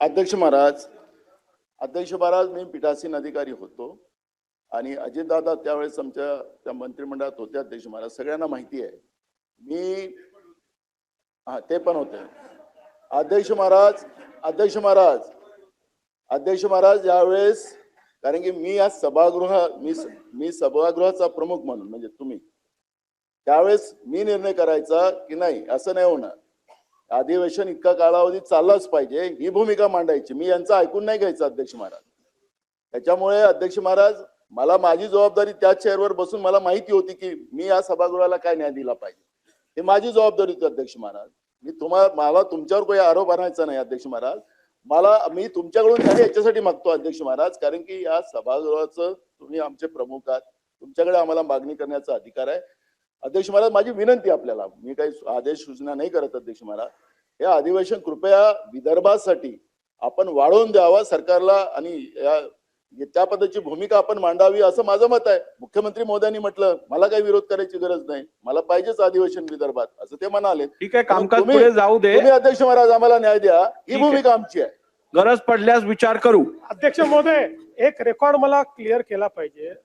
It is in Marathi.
अध्यक्ष महाराज अध्यक्ष महाराज मी पीठासीन अधिकारी होतो आणि अजितदादा त्यावेळेस आमच्या त्या मंत्रिमंडळात होते अध्यक्ष महाराज. सगळ्यांना माहिती आहे. मी हा ते पण होते. अध्यक्ष महाराज अध्यक्ष महाराज अध्यक्ष महाराज यावेळेस कारण की मी आज सभागृह मी मी सभागृहाचा प्रमुख म्हणून म्हणजे तुम्ही त्यावेळेस मी निर्णय करायचा की नाही असं नाही होणार. अधिवेशन इतका कालावधी चाललाच पाहिजे. ही भूमिका मांडायची. मी यांचं ऐकून नाही घ्यायचं अध्यक्ष महाराज. त्याच्यामुळे अध्यक्ष महाराज मला माझी जबाबदारी त्या चेअरवर बसून मला माहिती होती की मी या सभागृहाला काय न्याय दिला पाहिजे. हे माझी जबाबदारी होती अध्यक्ष महाराज. मी तुम्हाला मला तुमच्यावर काही आरोप आणायचा नाही अध्यक्ष महाराज. मला मी तुमच्याकडून न्याय याच्यासाठी मागतो अध्यक्ष महाराज. कारण की या सभागृहाचं तुम्ही आमचे प्रमुख आहात. तुमच्याकडे आम्हाला मागणी करण्याचा अधिकार आहे. अध्यक्ष महाराज माझी विनंती आपल्याला. मी काही आदेश सूचना नाही करत अध्यक्ष महाराज. हे अधिवेशन कृपया विदर्भासाठी आपण वाढवून द्यावा सरकारला आणि या त्या पद्धतीची भूमिका आपण मांडावी असं माझं मत आहे. मुख्यमंत्री मोदयांनी म्हटलं मला काही विरोध करायची गरज नाही. मला पाहिजेच अधिवेशन विदर्भात असं ते म्हणाले ठीक आहे कामकाज तुम्ही- पुढे जाऊ दे. तुम्ही अध्यक्ष महाराज आम्हाला न्याय द्या. ही. भूमिका आमची आहे. गरज पडल्यास विचार करू. अध्यक्ष महोदय एक रेकॉर्ड मला क्लिअर केला पाहिजे.